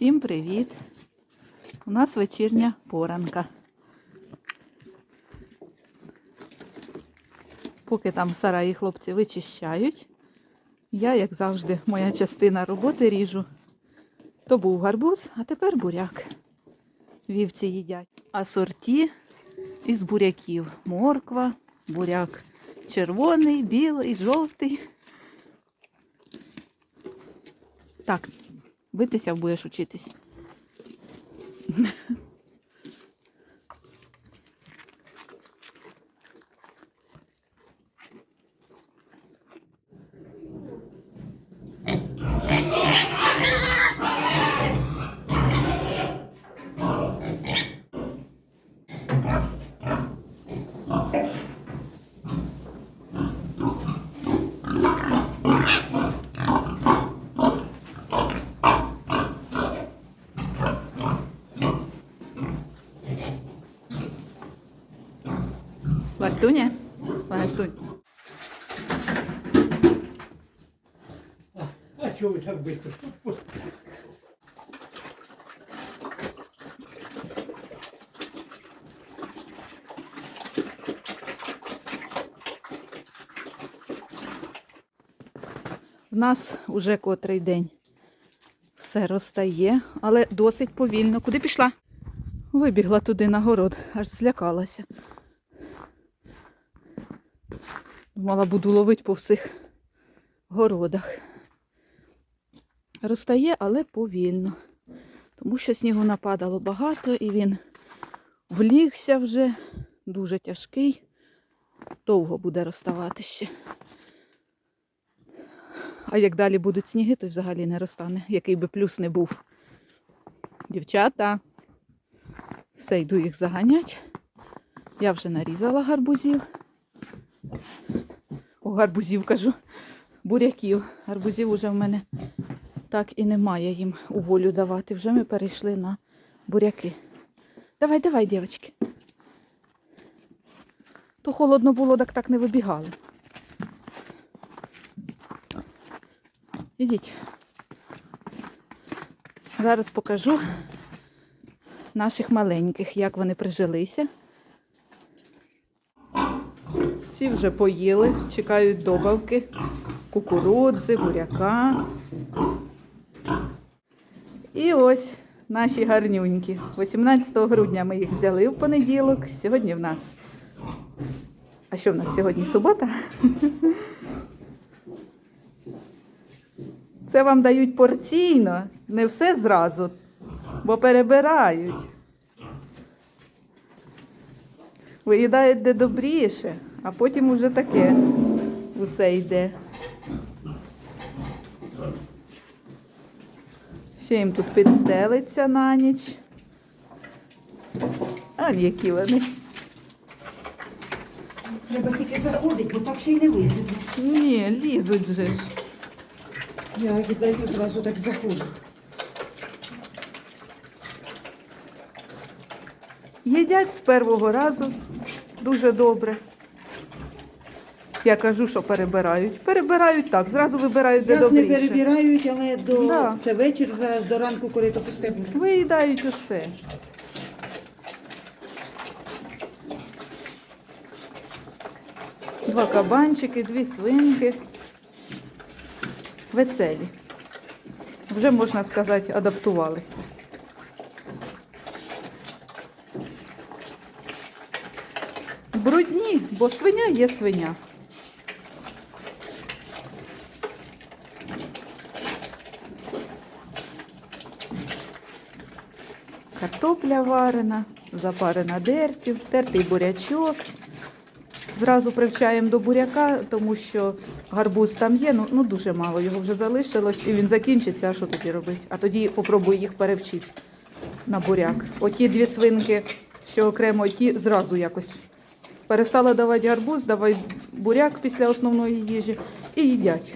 Всім привіт! У нас вечірня поранка. Поки там сараї хлопці вичищають, я, як завжди, моя частина роботи ріжу. То був гарбуз, а тепер буряк. Вівці їдять. Асорті із буряків. Морква, буряк червоний, білий, жовтий. Так, битися будеш учитись. Ластуня? Ластунь. А чого ви так швидко? В нас уже котрий день. Все розтає, але досить повільно. Куди пішла? Вибігла туди на город, аж злякалася. Думала, буду ловити по всіх городах. Розтає, але повільно. Тому що снігу нападало багато і він влігся вже, дуже тяжкий. Довго буде розставати ще. А як далі будуть сніги, то взагалі не розтане, який би плюс не був. Дівчата, все, йду їх заганять. Я вже нарізала гарбузів. О, гарбузів кажу, буряків. Гарбузів уже в мене так і немає їм у волю давати. Вже ми перейшли на буряки. Давай, давай, дівчатки. То холодно було, так так не вибігали. Ідіть. Зараз покажу наших маленьких, як вони прижилися. Ці вже поїли, чекають добавки, кукурудзи, буряка. І ось наші гарнюнькі. 18 грудня ми їх взяли в понеділок. Сьогодні в нас. А що в нас сьогодні? Субота? Це вам дають порційно, не все зразу, бо перебирають. Виїдають де добріше, а потім уже таке усе йде. Ще їм тут підстелиться на ніч. А які вони. Треба тільки заходити, бо так ще й не висипеш. Ні, лізуть же. ж. Я як зайду, одразу так заходжу. Їдять з першого разу дуже добре. Я кажу, що перебирають. Перебирають так, зразу вибирають де Як не добріше. перебирають, але до Да. це вечір зараз до ранку корито пусте буде. Виїдають усе. Два кабанчики, дві свинки. Веселі. Вже, можна сказати, адаптувалися. Брудні, бо свиня є свиня. Картопля варена, запарена дертю, тертий бурячок. Зразу привчаємо до буряка, тому що гарбуз там є, ну, ну дуже мало, його вже залишилось, і він закінчиться, а що тоді робити? А тоді попробую їх перевчити на буряк. Оті дві свинки, що окремо, ті зразу якось перестала давати гарбуз, давай буряк після основної їжі і їдять.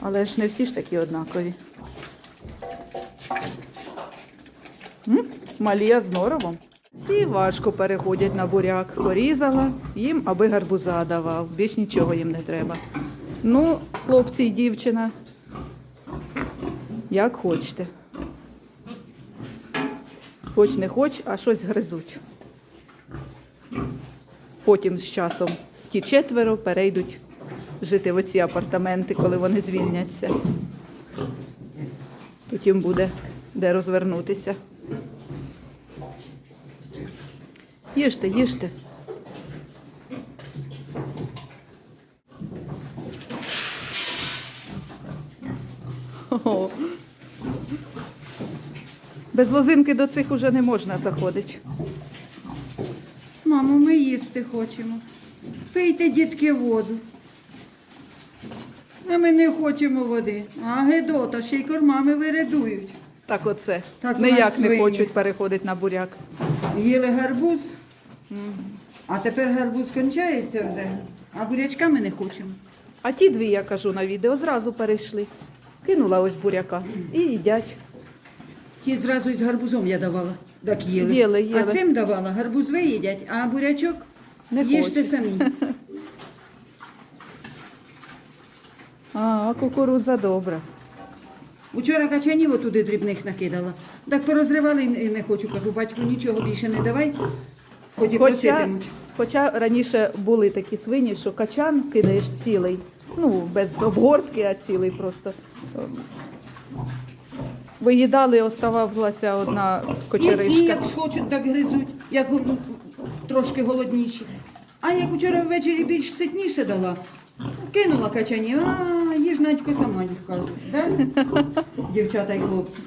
Але ж не всі ж такі однакові. Малія з норовом. Ці важко переходять на буряк. Порізала їм, аби гарбуза давав. Більш нічого їм не треба. Ну, хлопці і дівчина Як хочете. Хоч не хоч, а щось гризуть. Потім з часом ті четверо перейдуть жити в оці апартаменти, коли вони звільняться. Їм буде де розвернутися. Їжте, їжте. Без лозинки до цих уже не можна заходити. Мамо, ми їсти хочемо. Пийте, дітки, воду. А ми не хочемо води. А Гедота, ще й кормами вирядують. Так оце. Так у нас Ніяк не свині. хочуть переходити на буряк. Їли гарбуз, а тепер гарбуз кончається вже, а бурячка ми не хочемо. А ті дві, я кажу на відео, зразу перейшли. Кинула ось буряка і їдять. Ті зразу із гарбузом я давала. Так їли. Їли, їли. А цим давала, гарбуз ви їдять, а бурячок Не їжте хочуть. самі. А, кукурудза добра. Учора качанів отуди дрібних накидала. Так порозривали і не хочу, кажу, батьку, нічого більше не давай, хоч і Хоча, проситимуть. хоча раніше були такі свині, що качан кидаєш цілий, ну, без обгортки, а цілий просто. Ем, Виїдали, оставалася одна І ці, кочеришка. як хочуть, так гризуть, як м, трошки голодніші. А як вчора ввечері більш ситніше дала, кинула качанів, а їж Надько сама їх кажуть. Да? Дівчата і хлопці.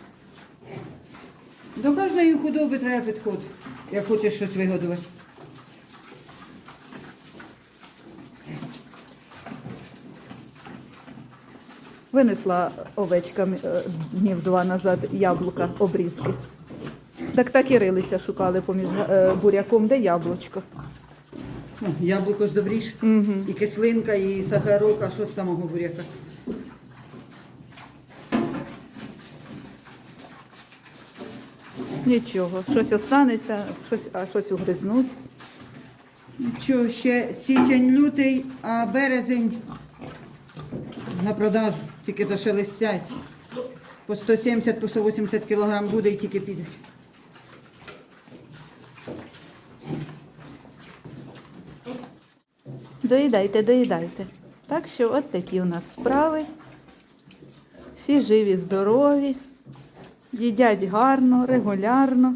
До кожної худоби треба підход, як хочеш щось вигодувати. Винесла овечка е, днів два назад яблука, обрізки. Так так і рилися, шукали поміж е, буряком, де яблучко. Ну, яблуко ж добріше. Угу. І кислинка, і сахарок, а що з самого буряка. Нічого, щось останеться, щось, а щось угризнуть. Що ще січень, лютий, а березень на продажу, тільки зашелестять. По 170, по 180 кілограм буде і тільки підуть. Доїдайте, доїдайте. Так що от такі у нас справи. Всі живі, здорові, їдять гарно, регулярно.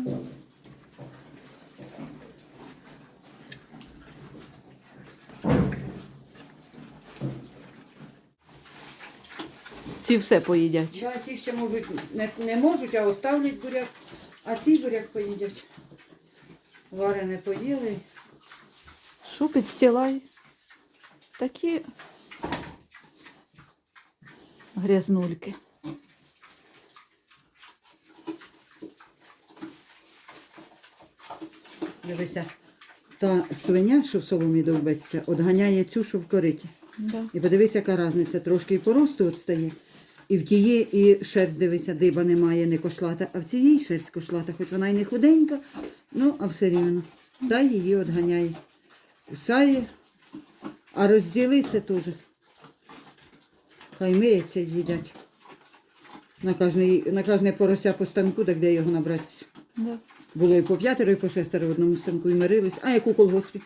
Ці все поїдять. Да, ті ще можуть, не, не можуть, а оставлять буряк, а ці буряк поїдять. Варене поїли. Шупить стілай. Такі грязнульки. Дивися, та свиня, що в соломі довбеться, отганяє цю, що в кориті. Да. І подивись, яка різниця. Трошки і по росту от стає. І в тієї і шерсть, дивися, диба немає, не кошлата, а в цієї шерсть кошлата, хоч вона й не худенька, ну, а все рівно. Та її отганяє. Кусає, а розділиться теж. Хай миряться і з'їдять. На кожне, на кожне порося по станку, так де його набратися. Да. Було і по п'ятеро, і по шестеро в одному станку і мирились. А як у колгоспі.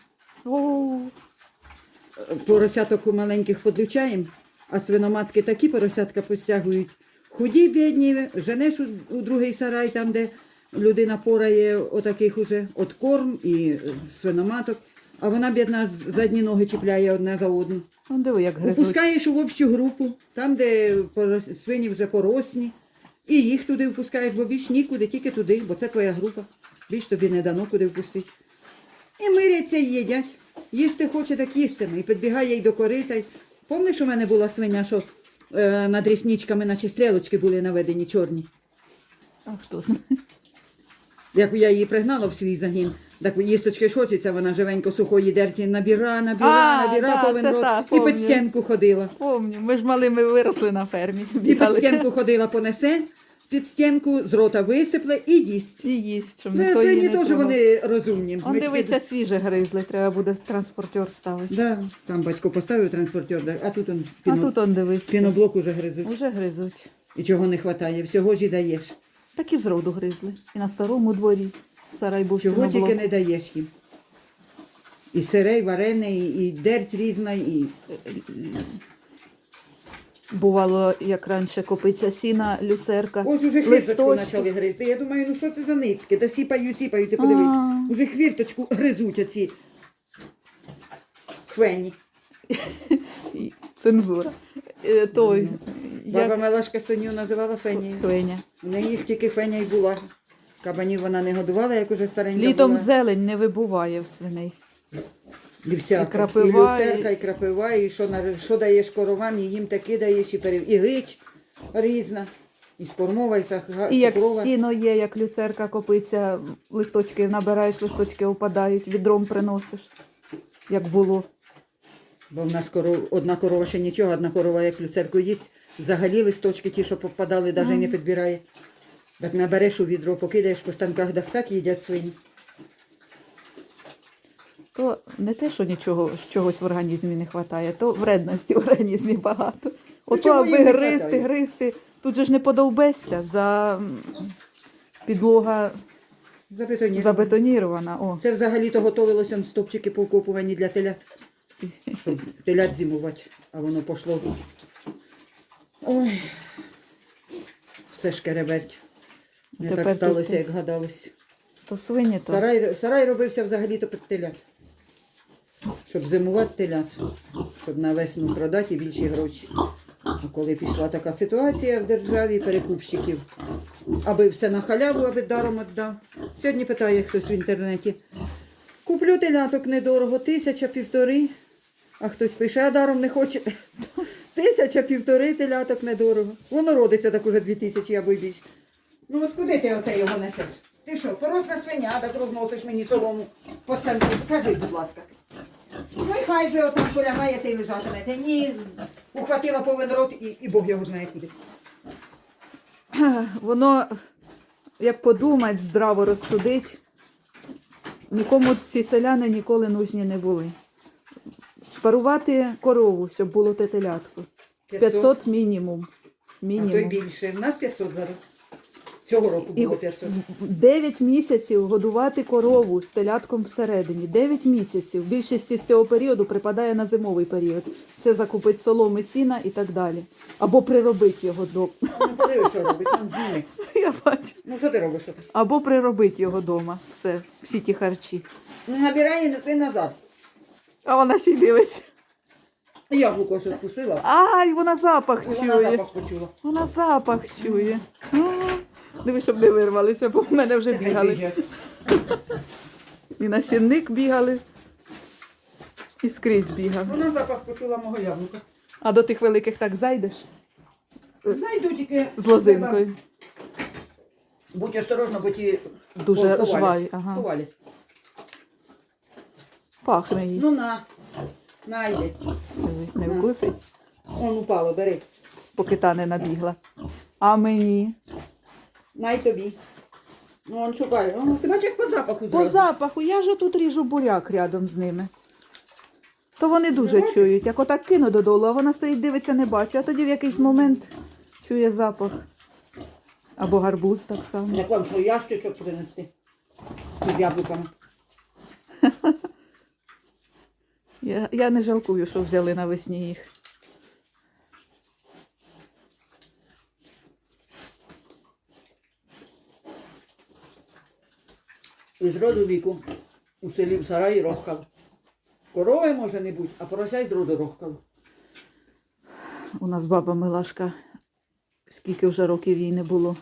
Поросяток маленьких подлючаємо, а свиноматки такі поросятка постягують. Худі, бідні, женеш у, другий сарай, там, де людина порає отаких уже от корм і е, свиноматок, а вона, бідна, задні ноги чіпляє одна за одну. ну диви, як гризуть. Впускаєш у общу групу, там, де свині вже поросні, і їх туди впускаєш, бо більш нікуди, тільки туди, бо це твоя група. Більш тобі не дано куди впустити. І миряться і їдять. Їсти хоче, так їстиме. І підбігає й до корита. й- Помниш, у мене була свиня, що е, над рісничками, наче стрілочки були наведені чорні. А хто знає? Як я її пригнала в свій загін, так їсточки ж хочеться, вона живенько сухої дерті набіра, набіра, А, набіра да, повен це рот. та, і під помню. стінку ходила. Помню, ми ж малими виросли на фермі. І під Бігали. стінку ходила, понесе, під стінку з рота висипле і їсть. І їсть, щоб Ну, ніхто її сьогодні не теж трогав. вони розумні. Он Ми дивиться, тільки- свіже гризли, треба буде транспортер ставити. Да, там батько поставив транспортер, да, а тут он А піно, тут он дивись. піноблок уже гризуть. Уже гризуть. І чого не вистачає, всього ж і даєш. Так і зроду гризли. І на старому дворі. Сарай був Чого було. тільки не даєш їм. І сире, і варене, і, і дерть різна, і Бувало, як раніше копиться сіна, люцерка. ось уже хвірточку листочки. почали гризти. Я думаю, ну що це за нитки? Та сіпають, сіпають, ти подивись. А. Уже хвірточку гризуть оці хвені. Цензура. Е, Той, Баба як Мелашка Соню називала фенією. Хвеня. У неї тільки феня й була. Кабанів вона не годувала, як уже старенька Літом була. зелень не вибуває в свиней. І всяка. І крапива, і люцерка, і крапива, і що, на- що даєш коровам, і їм таки даєш, і, пере- і гич різна, і скормова, і сахара, І як цукрова. сіно є, як люцерка копиться, листочки набираєш, листочки опадають, відром приносиш, як було. Бо в нас коров, одна корова ще нічого, одна корова, як люцерку їсть, взагалі листочки ті, що попадали, навіть не підбирає. Так набереш у відро, покидаєш по станках, так так їдять свині. То не те, що нічого чогось в організмі не вистачає, то вредності в організмі багато. Ото чого аби гристи, гристи, тут же ж не подовбешся, за підлога Забетоніровано. забетонірована. О. Це взагалі-то готовилося он стопчики повкопувані для телят, щоб телят зимувати, а воно пошло. Ой, все ж кереберть. Не Тепер так сталося, ти- як гадалось. То свині то. Сарай, сарай робився взагалі-то під телят. Щоб зимувати телят, щоб на весну продати більші гроші. А коли пішла така ситуація в державі перекупщиків, аби все на халяву, аби даром віддав. Сьогодні питає хтось в інтернеті. Куплю теляток недорого, тисяча півтори. А хтось пише, а даром не хоче. Тисяча півтори теляток недорого. Воно родиться так уже дві тисячі або й більше. Ну от куди ти оце його несеш? Ти що, поросла свиня, так розносиш мені солому по станку. Скажи, будь ласка. Ну і хай же отам полягає та й лежатиме. Та ні, ухватила повен рот і, і Бог його знає куди. Воно, як подумать, здраво розсудить, нікому ці селяни ніколи нужні не були. Спарувати корову, щоб було те телятко. 500 мінімум. А то й мінімум. більше. В нас 500 зараз. Цього року було 500. 9 місяців годувати корову з телятком всередині. 9 місяців. Більшість з цього періоду припадає на зимовий період. Це закупить соломи, сіна і так далі. Або приробить його до. Ну що робить, там зими. Я бачу. Ну що ти робиш? Або приробить його вдома. Все, всі ті харчі. Ну, набирай і неси назад. А вона ще й дивиться. Яблуко ось відкусила, Ай, вона запах вона чує. запах почула. Вона запах чує. М. Диви, щоб не вирвалися, бо в мене вже бігали. І на сінник бігали, і скрізь бігав. Вона запах почула мого яблука. А до тих великих так зайдеш Зайду тільки з лозинкою. Будь осторожна, бо ті Дуже повалять. жваві. Ага. Повалять. Пахне їй. Ну на, на йди. Не вкусить, Он упало, бери. поки та не набігла. А мені. На й тобі. Ну, он шукає. О, ти бачиш, як по запаху По зразу. запаху, я ж тут ріжу буряк рядом з ними. То вони дуже Бачиш? чують. Як отак кину додолу, а вона стоїть, дивиться, не бачить. А тоді в якийсь момент чує запах. Або гарбуз так само. Як вам що ящичок принести? З яблуками. Я, я не жалкую, що взяли навесні їх. І з роду віку у селі в сараї рохкав. Корови може не бути, а порося з роду рохкав. У нас баба Милашка, скільки вже років їй не було,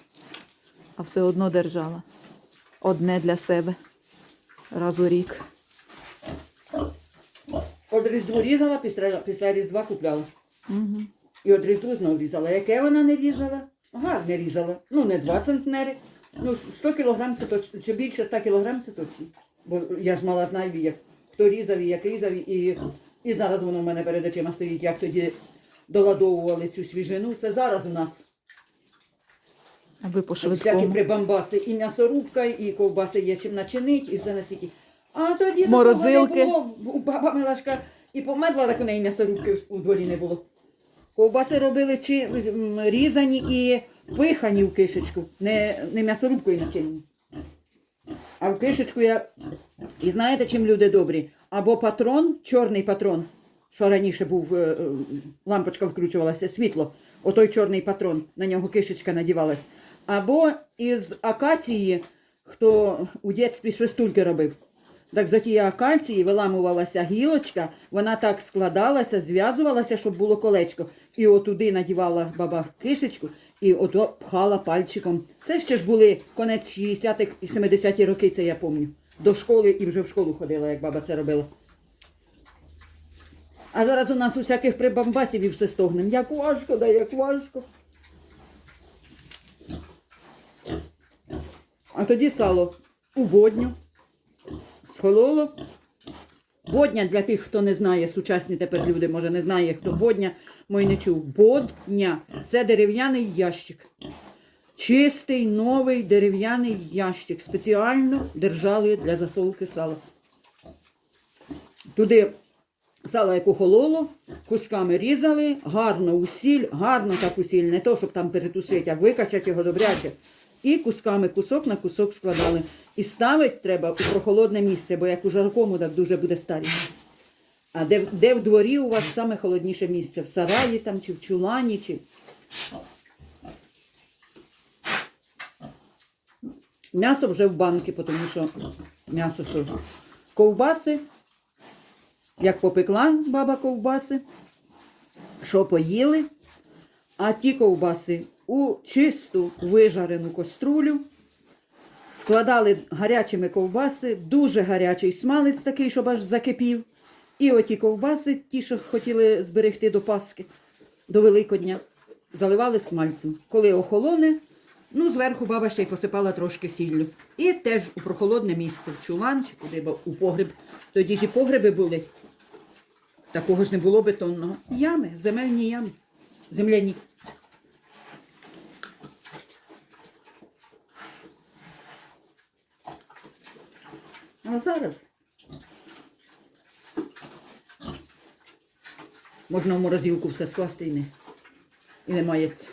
а все одно держала. Одне для себе. Раз у рік. От Різдву різала, після, після Різдва купляла. Угу. І от Різдву знов різала. Яке вона не різала? Гарне різала. Ну, не 2 центнери. Ну, 100 кілограм це точно. Чи більше 100 кілограм це точно. Бо я ж мала знаю, як хто різав і як різав. І, і зараз воно в мене перед очима стоїть, як тоді доладовували цю свіжину. Це зараз у нас. Аби по Всякі прибамбаси, і м'ясорубка, і ковбаси є чим начинить, і все на світі. А тоді Морозилки. не було. У Баба Милашка і померла, так у неї м'ясорубки у дворі не було. Ковбаси робили чи різані і пихані в кишечку, не, не м'ясорубкою начинені. А в кишечку я. І знаєте, чим люди добрі? Або патрон, чорний патрон, що раніше був, е, е, лампочка вкручувалася, світло, отой чорний патрон, на нього кишечка надівалась. Або із акації, хто у дитинстві свистульки робив. Так за тієї акації виламувалася гілочка, вона так складалася, зв'язувалася, щоб було колечко. І отуди надівала баба кишечку і ото пхала пальчиком. Це ще ж були конець 60-х і 70-ті роки, це я пам'ятаю. До школи і вже в школу ходила, як баба це робила. А зараз у нас усяких прибамбасів і все стогнем. Як важко, да як важко. А тоді сало у бодню. Схололо. Бодня для тих, хто не знає, сучасні тепер люди, може, не знає, хто бодня, мой не чув. Бодня це дерев'яний ящик. Чистий, новий дерев'яний ящик. Спеціально держали для засолки сала. Туди сало, як охололо, кусками різали, гарно у сіль, гарно так у сіль, не то, щоб там перетусити, а викачати його добряче. І кусками кусок на кусок складали. І ставить треба у прохолодне місце, бо як у жаркому, так дуже буде старі. А де, де в дворі у вас саме холодніше місце? В сараї там, чи в чулані, чи. М'ясо вже в банки, тому що м'ясо що ж. Ковбаси, як попекла баба ковбаси, що поїли, а ті ковбаси у чисту вижарену каструлю. Складали гарячими ковбаси, дуже гарячий смалець такий, щоб аж закипів. І оті ковбаси, ті, що хотіли зберегти до Пасхи, до Великодня, заливали смальцем. Коли охолоне, ну, зверху баба ще й посипала трошки сіллю. І теж у прохолодне місце, в чулан чи куди, бо у погреб. Тоді ж і погреби були. Такого ж не було бетонного. Ями, земельні ями. Земляні. А зараз можна в морозилку все скласти і не, і не мається.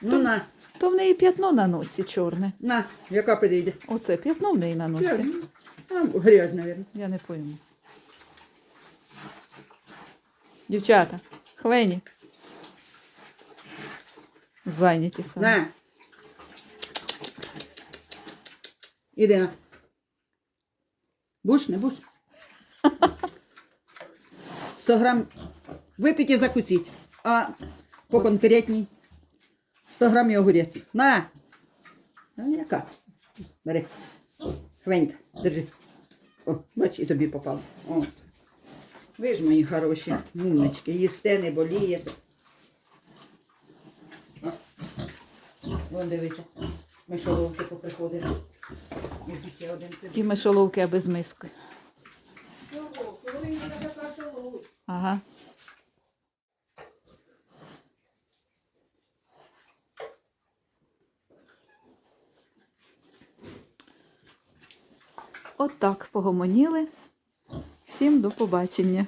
Ну на, То в неї п'ятно на носі чорне. на, яка підійде? Оце п'ятно в неї на носі. А, грязь, мабуть. Я не пойму. Дівчата, хвені. Зайняті самі. На. Іди на. Буш, не буш. 100 грам випіть і закусіть. А по конкретній 100 грам огурець. На. Ну, яка? Бери. Хвенька, держи. О, бач, і тобі попало. О. Ви ж мої хороші умнички, їсте, не боліє. Вон дивися, мишоловки поприходили. Ті мишоловки, а без миски. Ага. Отак погомоніли. Всім до побачення.